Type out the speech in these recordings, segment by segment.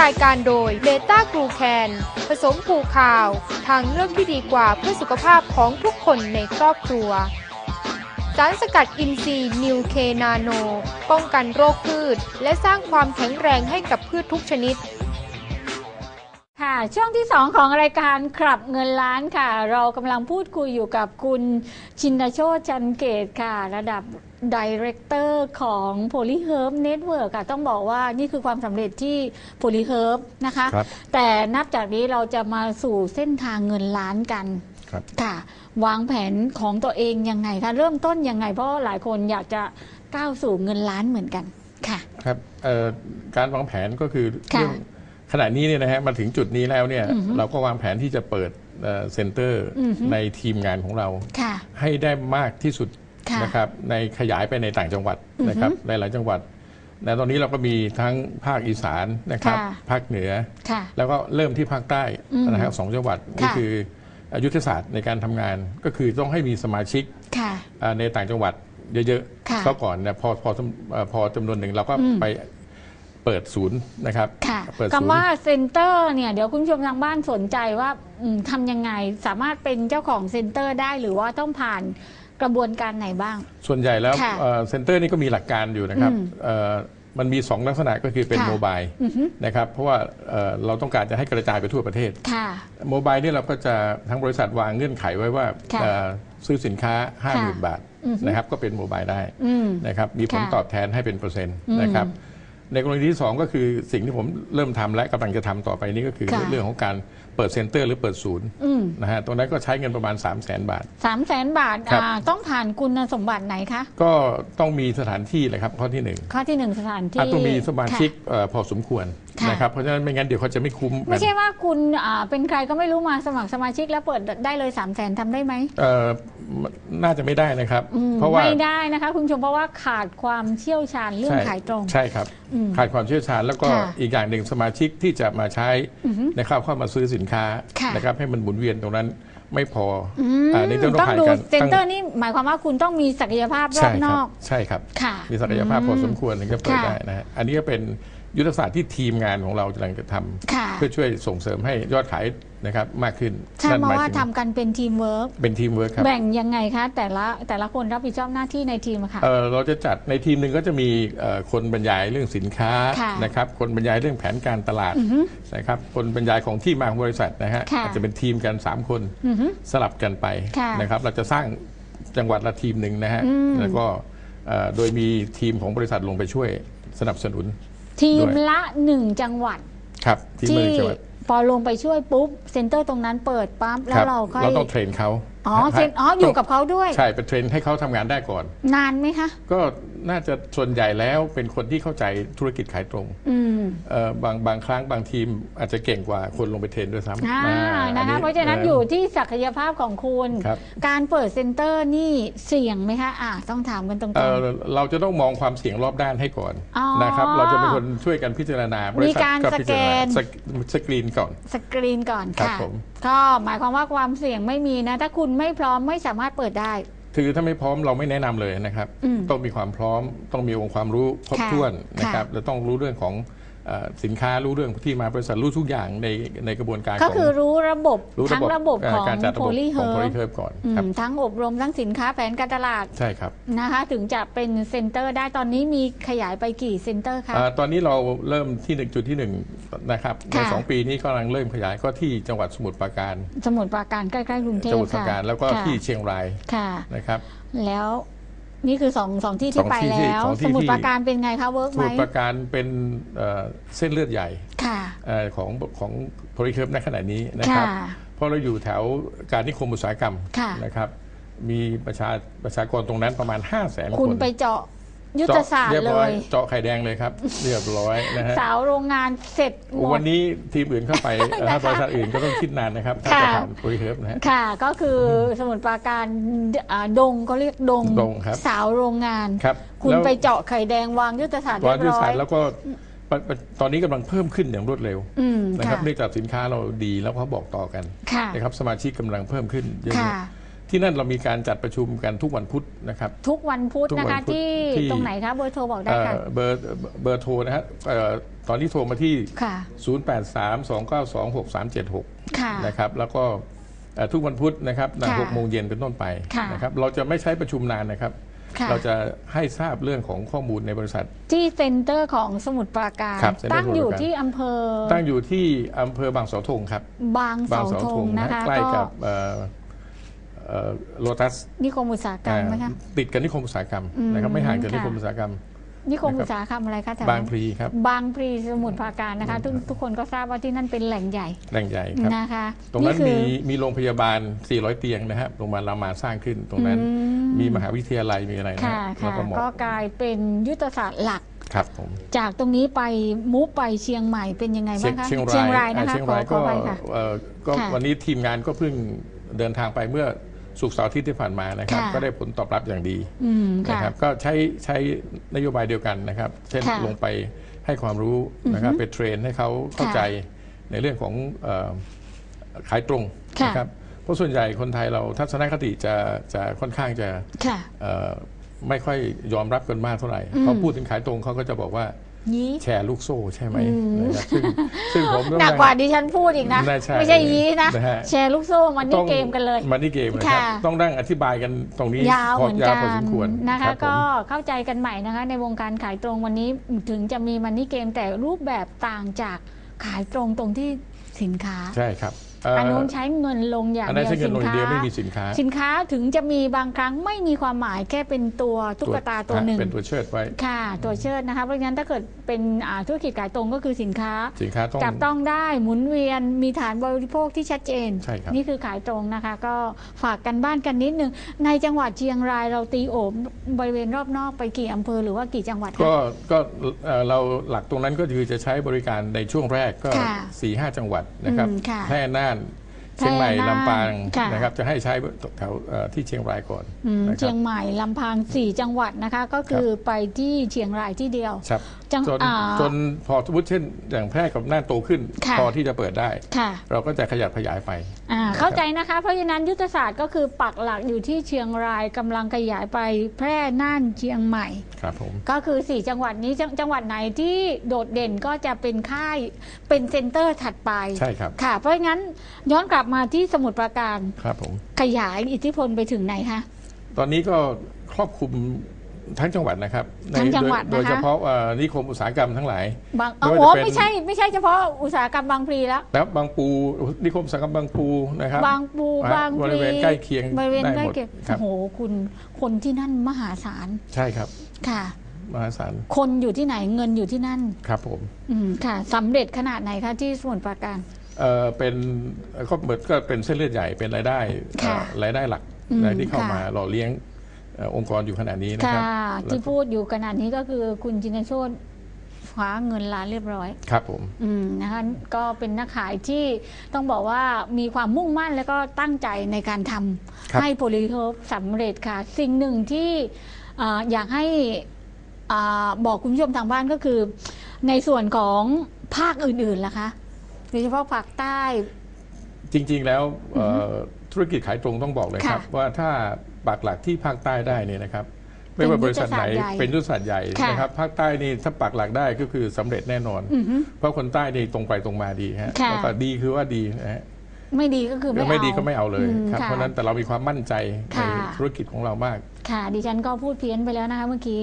รายการโดยเบต้ากรูแคนผสมผูข่าว ทางเลือกที่ดีกว่าเพื่อสุขภาพของทุกคนในครอบครัว สารสกัดอินทรีย์นิวเคนาโน ป้องกันโรคพืช และสร้างความแข็งแรงให้กับพืชทุกชนิด ค่ะ ช่วงที่ 2 ของรายการขับเงินล้านค่ะ เรากำลังพูดคุยอยู่กับคุณชินโชตจันเกตค่ะ ระดับดีเรคเตอร์ของ Polyherb Network ค่ะ ต้องบอกว่านี่คือความสำเร็จที่ Polyherb นะคะครับแต่นับจากนี้เราจะมาสู่เส้นทางเงินล้านกันครับค่ะ วางแผนของตัวเองยังไงคะเริ่มต้นยังไง เพราะหลายคนอยากจะก้าวสู่เงินล้านเหมือนกันค่ะ ครับเอ่อการวางแผนก็คือค่ะเรื่อง ขณะนี้เนี่ยนะฮะมาถึงจุดนี้แล้วเนี่ยอือฮึเราก็วางแผนที่จะเปิดเอ่อเซ็นเตอร์อือฮึในทีมงานของเราค่ะให้ได้มากที่สุดค่ะนะครับในขยายไปในต่างจังหวัดอือฮึนะครับหลายๆจังหวัดในตอนนี้เราก็มีทั้งภาคอีสานนะครับค่ะภาคเหนือค่ะแล้วก็เริ่มที่ภาคใต้อืมนะครับสองจังหวัดนี่ค่ะคือยุทธศาสตร์ในการทำงานก็คือต้องให้มีสมาชิกค่ะอ่าในต่างจังหวัดเยอะค่ะๆก็ก่อนเนี่ยพอพอจำเอ่อพอจำนวนหนึ่งเราก็อืมไป เปิดศูนย์นะครับค่ะเปิดศูนย์ คำว่าเซ็นเตอร์เนี่ยเดี๋ยวคุณผู้ชมทางบ้านสนใจว่าอืมทำยังไงสามารถเป็นเจ้าของเซ็นเตอร์ได้หรือว่าต้องผ่านกระบวนการไหนบ้าง ส่วนใหญ่แล้วค่ะเอ่อเซ็นเตอร์นี่ก็มีหลักการอยู่นะครับอืมเอ่อมันมี 2 ลักษณะก็คือเป็นค่ะ โมบายอือฮึนะครับเพราะว่าเอ่อเราต้องการจะให้กระจายไปทั่วประเทศค่ะ โมบายนี่เราก็จะทั้งบริษัทวางเงื่อนไขไว้ว่าค่ะเอ่อซื้อสินค้า50,000 บาทอือฮึ นะครับก็เป็นโมบายได้อืม นะครับมีผลค่ะตอบแทนให้เป็นเปอร์เซ็นต์อืมนะครับ ในกรณีที่2ก็คือสิ่งที่ผมเริ่มทำและกำลังจะทำต่อไปนี้ก็คือค่ะเรื่องของการ เปิดเซ็นเตอร์หรือเปิดศูนย์อืมนะฮะตรงนั้นก็ใช้เงินประมาณ 3 0 0 0 0 0 บาท สามแสนบาทครับ อ่าต้องผ่านคุณสมบัติไหนคะ ก็ต้องมีสถานที่เลยครับข้อที่หนึ่งข้อที่หนึ่งสถานที่อะต้องมีสมาชิกค่ะ เอ่อพอสมควรค่ะ นะครับเพราะฉะนั้นไม่งั้นเดี๋ยวเขาจะไม่คุ้มกัไม่นใช่ว่าคุณอ่าเป็นใครก็ไม่รู้มาสมัครสมาชิกแล้วเปิดได้เลยสามแสนทำได้ไหมเอ่อน่าจะไม่ได้นะครับ อืมเพราะว่าไม่ได้นะคะคุณผู้ชมเพราะว่าขาดความเชี่ยวชาญเรื่องใช่ขายตรง ใช่ครับ อืมขาดความเชี่ยวชาญแล้วก็ค่ะอีกอย่างหนึ่งสมาชิกที่จะมาใช้อือฮึนะครับเข้ามาซื้อสินค้าค่ะนะครับให้มันหมุนเวียนตรงนั้นไม่พออมอ่านี่ต้องต้องผ่านดูการเซ็นเตอตั้งร์นี่หมายความว่าคุณต้องมีศักยภาพรอใช่บคนรัอบก ใช่ครับ ค่ะมีศักยภาพพอสมควรถึงจะเปิดค่ะ ได้นะฮะอันนี้ก็เป็น ยุทธศาสตร์ที่ทีมงานของเรากำลังจะทำค่ะเพื่อช่วยส่งเสริมให้ยอดขายนะครับมากขึ้นทราบนั่นมาหมายว่าถึงทำกันเป็นทีมเวิร์กเป็นทีมเวิร์คครับแบ่งยังไงคะแต่ละแต่ละคนรับผิดชอบหน้าที่ในทีมอะค่ะเอ่อเราจะจัดในทีมหนึ่งก็จะมีเอ่อคนบรรยายเรื่องสินค้าค่ะนะครับคนบรรยายเรื่องแผนการตลาดอือฮึนะครับคนบรรยายของที่มาของบริษัทนะฮะค่ะอาจจะเป็นทีมกัน 3 คนอือฮึสลับกันไปค่ะนะครับเราจะสร้างจังหวัดละทีมหนึ่งนะฮะอืมแล้วก็เอ่อโดยมีทีมของบริษัทลงไปช่วยสนับสนุน ทีมด้วยละหนึ่งจังหวัดครับทีมที่เมืองจังหวัดพอลงไปช่วยปุ๊บ เซ็นเตอร์ตรงนั้นเปิดปั๊บ แล้ควรับเราค่อย เราต้องเทรนเขาอ๋อเซ็นอ๋ออยู่กับเขาด้วย ใช่เป็นเทรนให้เขาทำงานได้ก่อน นานไหมคะ ก็ น่าจะส่วนใหญ่แล้วเป็นคนที่เข้าใจธุรกิจขายตรงอืมเอ่อบางบางครั้งบางทีมอาจจะเก่งกว่าคนลงไปเทรนด้วยซ้ำอ่าอ่าอันะคะเพราะฉะนั้นเอยู่ที่ศักยภาพของคุณครับการเปิดเซ็นเตอร์นี่เสี่ยงไหมคะอ่าต้องถามกันตรงเอ่อเราจะต้องมองความเสี่ยงรอบด้านให้ก่อนอ๋อนะครับเราจะเป็นคนช่วยกันพิจารณาบมีริษัทการก็พิจารณาสแกนสกสกรีนก่อนๆสกรีนก่อนครับค่ะผมก็หมายความว่าความเสี่ยงไม่มีนะ ถ้าคุณไม่พร้อมไม่สามารถเปิดได้ คือถ้าไม่พร้อมเราไม่แนะนำเลยนะครับอืมต้องมีความพร้อมต้องมีองค์ความรู้ครบค่ะถ้วนนะครับค่ะแล้วต้องรู้เรื่องของเอ่อ สินค้ารู้เรื่องที่มาบริษัทรู้ทุกอย่างในในกระบวนการก็ของคือรู้ระบบรู้ทั้งระบบเอ่ขอองการจัดระบบโพลีขเฮิองร์โพลีเฮิร์บก่อนครับทั้งอบรมทั้งสินค้าแผนการตลาดใช่ครับนะคะถึงจะเป็นเซ็นเตอร์ได้ตอนนี้มีขยายไปกี่เซ็นเตอร์คะอ่าตอนนี้เราเริ่มที่หนึ่งจุดที่หนึ่งนะครับในค่ะสองปีนี้กำลังเริ่มขยายก็ที่จังหวัดสมุทรปราการ สมุทรปราการใกล้ๆกรุงเทจังพหวัดปราค่ะการแล้วก็ค่ะที่เชียงรายค่ะนะครับแล้ว นี่คือสองสองที่สที่องไปที่ที่แล้วสองที่สมุทรที่ ปราการเป็นไงคะเวิร์กสไหมมุทรปราการเป็นเอ่อเส้นเลือดใหญ่ค่ะ เอ่อของของโพลีเฮิร์บในขณะนี้นะครับค่ะเพราะเราอยู่แถวการนิคมอุตสาหกรรมค่ะ นะครับ มีประชาประชากรตรงนั้นประมาณ 5 0 0แสนคน คุณไปเจาะ ยุทธศาสตร์เรียบเลร้อยยเจาะไข่แดงเลยครับ เรียบร้อยนะฮะสาวโรงงานเสร็จหมดวันนี้ทีมอื่นเข้าไปเอ่อถ้านะคะบริษัทอื่นก็ต้องคิดนานนะครับถ้าค่ะจะผ่านโพลีเฮิร์บนะฮะค่ะ ก็คือสมุทรปราการอ่าดงก็เรียกดงดงครับสาวโรงงานครับคุณแล้วไปเจาะไข่แดงวางยุทธศาสตร์วาเรีงยบยุทธร้อศาสตยร์แล้วก็ปะปะตอนนี้กำลังเพิ่มขึ้นอย่างรวดเร็วอืมนะครับค่ะเนื่องจากสินค้าเราดีแล้วเขาบอกต่อกันค่ะนะครับสมาชิกกำลังเพิ่มขึ้นเยอะค่ะๆ ที่นั่นเรามีการจัดประชุมกันทุกวันพุธนะครับ ทุกวันพุธทุกวันะนคะพุธที่ที่ ตรงไหนคะเบอร์โทรบอกได้เอ่อค่ะเบอร์เบอร์โทรนะฮะเอ่อตอนนี้โทรมาที่ ค่ะ 0832926376 ค่ะ นะครับแล้วก็เอ่อทุกวันพุธนะครับหลังค่ะหกโมงเย็นเป็นต้นไปค่ะนะครับเราจะไม่ใช้ประชุมนานนะครับ ค่ะ เราจะให้ทราบเรื่องของข้อมูลในบริษัท ที่เซ็นเตอร์ของสมุทรปราการ ครับเซ็นเตอร์ตั้งอยู่สมุทรปราการ ที่อำเภอตั้งอยู่ที่อำเภอบางเสาธงครับบางเสาธงนะนะคะใกล้ก็กับ โลตัสนิคมอุตสาหกรรมไหมคะ ติดกับนิคมอุตสาหกรรมอืมนะครับไม่ห่างจากค่ะนิคมอุตสาหกรรมนิคมนะครับอุตสาหกรรมอะไรคะแถวบางนั้นพลีครับบางพลีสมุทรปราการนะคะทุกทุกคนก็ทราบว่าที่นั่นเป็นแหล่งใหญ่แหล่งใหญ่ครับนะคะตรงนั้นคือมีมีโรงพยาบาล 400 เตียงนะครับโรงพยาบาลรามาสร้างขึ้นตรงนั้นอืมมีมหาวิทยาลัยมีอะไรนะค่ะแล้วค่ะก็หมอก็กลายเป็นยุทธศาสตร์หลักครับผมจากตรงนี้ไปมุไปเชียงใหม่เป็นยังไงเชีบ้ายงงคะเชียงรายนะคะอ่าเชียงขอรายขก็อไปค่ะเอ่อก็ค่ะวันนี้ทีมงานก็เพิ่งเดินทางไปเมื่อ สุกร์เสาร์อาทิตย์ที่ผ่านมานะครับ ค่ะก็ได้ผลตอบรับอย่างดีอืมนะค่ะครับก็ใช้ใช้นโยบายเดียวกันนะครับ เช่นค่ะลงไปให้ความรู้นะครับไปเทรนให้เขาเข้าค่ะใจในเรื่องของเอ่อขายตรงค่ะ นะครับเพราะส่วนใหญ่คนไทยเราทัศนคติจะจะค่อนข้างจะ ค่ะ เอ่อไม่ค่อยยอมรับกันมากเท่าไหร่อืมเขาพูดถึงขายตรงเขาก็จะบอกว่า ยี้แชร์ลูกโซ่ใช่ไหมอืมนะครับซึ่งซึ่งผมต้องหนักกว่าดิฉันพูดอีกนะน่าใช่ไม่ใช่ยี้นะนะฮะแชร์ลูกโซ่มันนี่เกมกันเลยมันนี่เกมนะครับค่ะต้องนั่งอธิบายกันตรงนี้ยาวพเหมือนยาวกัพอนสมควรนะครัคะบผมก็เข้าใจกันใหม่นะคะในวงการขายตรงวันนี้ถึงจะมีมันนี่เกมแต่รูปแบบต่างจากขายตรงตรงที่สินค้าใช่ครับเอ่ออัอันนู้นใช้เงินลงอย่างอันนั้เดีนยวใช้เงินสิลนงอย่างค้าเดียวไม่มีสินค้า สินค้าถึงจะมีบางครั้งไม่มีความหมายแค่เป็นตัวตุ๊กตาตัวหนึ่งเป็นตัวเชิดไว้ค่ะตัวเชิดนะคะเพราะฉะนั้นถ้าเกิดเป็นอ่าธุรกิจขายตรงก็คือสินค้าสินค้าต้องจับต้องได้หมุนเวียนมีฐานบริโภคที่ชัดเจนใช่ครับนี่คือขายตรงนะคะ ก็ฝากกันบ้านกันนิดนึงในจังหวัดเชียงรายเราตีโอบบริเวณรอบนอกไปกี่อำเภอหรือว่ากี่จังหวัดคะก็ก็เอ่อเราหลักตรงนั้นก็คือจะใช้บริการในช่วงแรกก็ค่ะ4ี่ห้าจังหวัดนะครับอืมค่ะแพร่น่าน time เชียงใหม่แพร่น่านลำปางค่ะนะครับจะให้ใช้แถวเอ่อที่เชียงรายก่อนอืมนะคเชีรัยบงใหม่ลำพังสี่จังหวัดนะคะ ก็คือไปที่เชียงรายที่เดียวครับจังจนอ่าจนพอสมมติเช่น อย่างแพร่กับน่านโตขึ้นค่ะพอที่จะเปิดได้ค่ะเราก็จะขยับขยายไปอ่าเข้าใจนะคะ เพราะฉะนั้นยุทธศาสตร์ก็คือปักหลักอยู่ที่เชียงรายกำลังขยายไปแพร่น่านเชียงใหม่ครับผมก็คือ 4 จังหวัดนี้จงจังหวัดไหนที่โดดเด่นก็จะเป็นค่ายเป็นเซ็นเตอร์ถัดไปใช่ครับค่ะเพราะงั้นย้อนกลับมาที่สมุทรปราการ ครับผม ขยายอิทธิพลไปถึงไหนคะ ตอนนี้ก็ครอบคลุมทั้งจังหวัดนะครับในทั้งจังหวัดโดยนะคะโดยเฉพาะเอ่อนิคมอุตสาหกรรมทั้งหลายบางไม่โอ้ว่าโหจะเป็นไม่ใช่ไม่ใช่เฉพาะอุตสาหกรรมบางพลีแล้วแล้วบางปูนิคมอุตสาหกรรมบางปูนะครับ บางปูอะบางพบลีริเวณใกล้เคียงบริเวณได้ใกล้หมดเคียงครับโอ้โหคุณคนที่นั่นมหาศาลใช่ครับค่ะ มหาศาลคนอยู่ที่ไหนเงินอยู่ที่นั่นครับผมอืมค่ะสำเร็จขนาดไหนคะที่สมุทรปราการ เอ่อเป็นก็เหมือนก็เป็นเส้นเลือดใหญ่เป็นรายได้ค่ะเอ่อรายได้หลักอืมนะที่เข้าค่ะมาหล่อเลี้ยงเอ่อองค์กรอยู่ขนาดนี้นะค่ะครับที่แล้วพูดอยู่ขนาดนี้ก็คือคุณจินโชตคว้าเงินล้านเรียบร้อย ครับผม อืมนะคะก็เป็นนักขายที่ต้องบอกว่ามีความมุ่งมั่นแล้วก็ตั้งใจในการทำครับให้โพลิโทปสำเร็จค่ะ สิ่งหนึ่งที่เอ่ออยากให้อ่าบอกคุณผู้ชมทางบ้านก็คือ ในส่วนของภาคอื่นๆล่ะคะ โดยเฉพาะภาคใต้ จริง ๆ แล้วเอ่อธุรกิจขายตรงต้องบอกเลยครับ ค่ะว่าถ้าปักหลักที่ภาคใต้ได้เนี่ยนะครับ ไม่ว่าบริษัทไหนเป็เป็นนยุยุททธธศาศาสสตตร์ร์ใหใหญ่ญ่ค่ะ นะครับภาคใต้นี่ถ้าปักหลักได้ก็คือสำเร็จแน่นอน อือฮึ เพราะคนใต้นี่ตรงไปตรงมาดีฮะค่ะ แล้วก็ดีคือว่าดีนะฮะ ไม่ดีก็คือไม่ไม่เอาดีก็ไม่เอาเลยอืมครับค่ะเพราะฉะนั้นแต่เรามีความมั่นใจในค่ะธุรกิจของเรามาก ค่ะ ดิฉันก็พูดเพี้ยนไปแล้วนะคะเมื่อกี้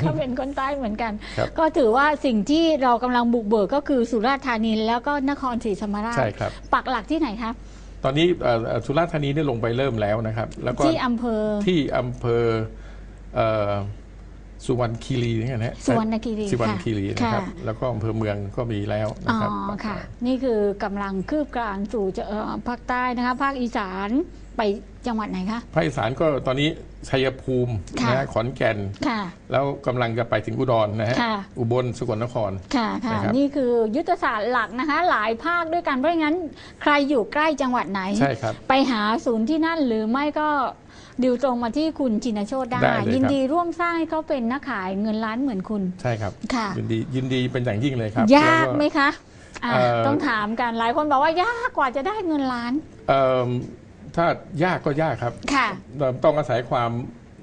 เขาเป็นคนใต้เหมือนกันครับก็ถือว่าสิ่งที่เรากำลังบุกเบิกก็คือสุราษฎร์ธานีแล้วก็นครศรีธรรมราชใช่ครับปักหลักที่ไหนคะตอนนี้เอ่อเอ่อสุราษฎร์ธานีเนี่ยลงไปเริ่มแล้วนะครับ แล้วก็ที่อำเภอที่อำเภอเอ่อ สุวรรณคีรีนี่นะฮะสุวรรณคีรีสุวรรณค่ะคีรีนะครับ ค่ะ แล้วก็อำเภอเมืองก็มีแล้วนะอ๋อครับค่ะ นี่คือกำลังคืบกลางสู่จะเอ่อภาคใต้นะคะ ภาคอีสานไปจังหวัดไหนคะ ภาคอีสานก็ตอนนี้ชัยภูมิค่ะ นะฮะขอนแก่น ค่ะ แล้วกำลังจะไปถึงอุดรนะฮะค่ะ อุบลสกลนคร ค่ะค่ะ นะครับ นี่คือยุทธศาสตร์หลักนะคะ หลายภาคด้วยกันเพราะงั้น ใครอยู่ใกล้จังหวัดไหน ใช่ครับ ไปหาศูนย์ที่นั่นหรือไม่ก็ ดิวตรงมาที่คุณจินโชตได้ ได้เลยครับ ยินดีร่วมสร้างให้เขาเป็นนักขายเงินล้านเหมือนคุณ ใช่ครับค่ะ ยินดียินดีเป็นอย่างยิ่งเลยครับยากแล้ว ไหมคะอะเอ่อ ต้องถามกันหลายคนบอกว่ายากกว่าจะได้เงินล้านเอ่อถ้ายากก็ยากครับ ค่ะเราต้องอาศัยความ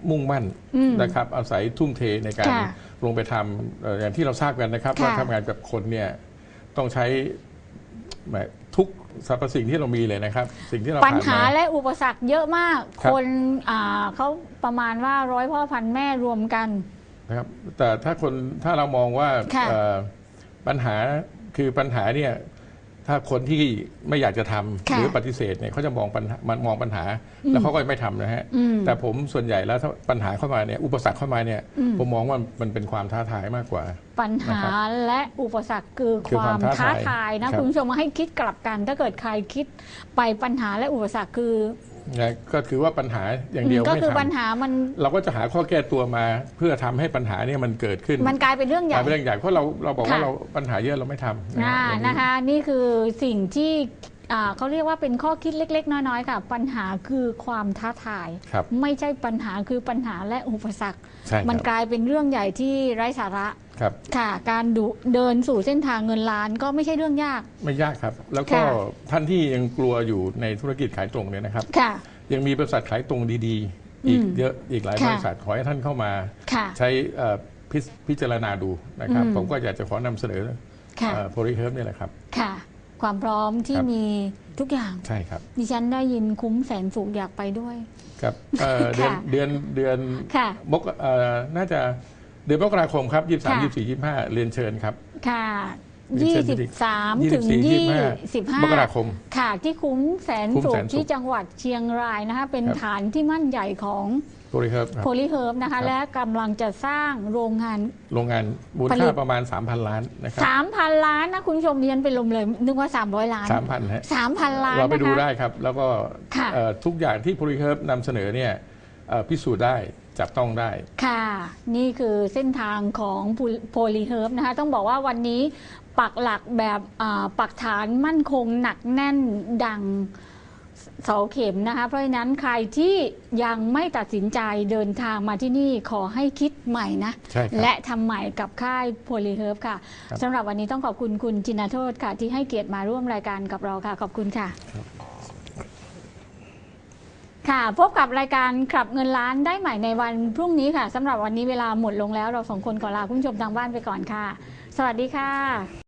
มุ่งมั่นอืมนะครับ อาศัยทุ่มเทในการค่ะลงไปทำเอ่ออย่างที่เราทราบกันนะครับค่ะว่าทำงานกับคนเนี่ยต้องใช้แหมทุก สรรพสิ่งที่เรามีเลยนะครับ สิ่งที่เราปัญผ่านหามาและอุปสรรคเยอะมาก ครับ คนอ่าเขาประมาณว่าร้อยพ่อพันแม่รวมกัน นะครับแต่ถ้าคนถ้าเรามองว่าค่ะ เอ่อปัญหาคือปัญหาเนี่ย ถ้าคนที่ไม่อยากจะทำค่ะหรือปฏิเสธเนี่ยเขาจะมองปัญหามันมองปัญหา แล้วเขาก็ไม่ทำนะฮะอืมแต่ผมส่วนใหญ่แล้วถ้าปัญหาเข้ามาเนี่ยอุปสรรคเข้ามาเนี่ยอืม ผมมองว่ามันเป็นความท้าทายมากกว่า ปัญหานะครับและอุปสรรคคือคือความมคาวท้าท้าทาทายยนะครับ คุณผู้ชมมาให้คิดกลับกัน ถ้าเกิดใครคิดไปปัญหาและอุปสรรคคือ นะก็คือว่าปัญหาอย่างเดียวก็ไม่คือทปัญหามันำเราก็จะหาข้อแก้ตัวมา เพื่อทำให้ปัญหาเนี่ยมันเกิดขึ้นมันกลายเป็นเรื่องใหกญ่ลายเป็นเรื่องใหญ่เพราะเราเราบอกว่าค่ะ เราปัญหาเยอะเราไม่ทำนะอ่าฮะอย่างนะคะนี่คือสิ่งที่อ่าเขาเรียกว่าเป็นข้อคิดเล็ก ๆ น้อยๆค่ะ ปัญหาคือความท้าทาย ครับไม่ใช่ปัญหาคือปัญหาและอุปสรรค ใช่คมันรับกลายเป็นเรื่องใหญ่ที่ไร้สาระ ครับ ค่ะ การดูเดินสู่เส้นทางเงินล้านก็ไม่ใช่เรื่องยาก ไม่ยากครับ แล้วก็ค่ะ ท่านที่ยังกลัวอยู่ในธุรกิจขายตรงเนี่ยนะครับ ค่ะ ยังมีบริษัทขายตรงดีๆ อีกอืมเยอะอีกหลายค่ะ บริษัทขอให้ท่านเข้ามาค่ะ ใช้เอ่อพิจพิจารณาดูนะครับ อืม ผมก็อยากจะขอนำเสนอค่ะ โพลิเฮิร์บนี่ยแหละครับ ค่ะ ความพร้อมที่ครับ มีทุกอย่าง ใช่ครับดิฉันได้ยินคุ้มแสนสุขอยากไปด้วย ครับเอ่อเดือนค่ะ เดือนเดือนค่ะ มกเอ่อน่าจะ เดือนมกราคมครับ 23ค่ะ24 25 เรียนเชิญครับ ค่ะเรียนเชิญไปดิ23 ถึง24 25มกรา25คม ค่ะ ที่คุ้มแสนคุ้มสุแสขนสุขที่จังหวัดเชียงรายนะคะ เป็นครับฐานที่มั่นใหญ่ของโพลิเฮิร์บครับโพลีเฮิร์บนะครัคะบและกำลังจะสร้างโรงงาน โรงงานมูลผลิค่าตประมาณ 3,000 ล้านนะครับ3,000 ล้านนะ คุณผู้ชมดิฉันเป็นลมเลย นึกว่า 300 ล้าน 3,000ฮะ3,000 ล้านเราไปดูนะคะได้ครับ แล้วก็ค่ะเอ่อทุกอย่างที่โพลิเฮิร์บนำเสนอเนี่ยเอ่อพิสูจน์ได้ จับต้องได้ ค่ะ นี่คือเส้นทางของโพลีเฮิร์บนะคะ ต้องบอกว่าวันนี้ปักหลักแบบอ่าปักฐานมั่นคงหนักแน่นดังเสาเข็มนะคะ เพราะฉะนั้นใครที่ยังไม่ตัดสินใจเดินทางมาที่นี่ขอให้คิดใหม่นะใช่ครับและทำใหม่กับค่ายโพลีเฮิร์บค่ะครับสำหรับวันนี้ต้องขอบคุณคุณจินโทษค่ะ ที่ให้เกียรติมาร่วมรายการกับเราค่ะ ขอบคุณค่ะ ค่ะ พบกับรายการขับเงินล้านได้ใหม่ในวันพรุ่งนี้ค่ะสำหรับวันนี้เวลาหมดลงแล้วเราสองคนขอลาคุณผู้ชมทางบ้านไปก่อนค่ะ สวัสดีค่ะ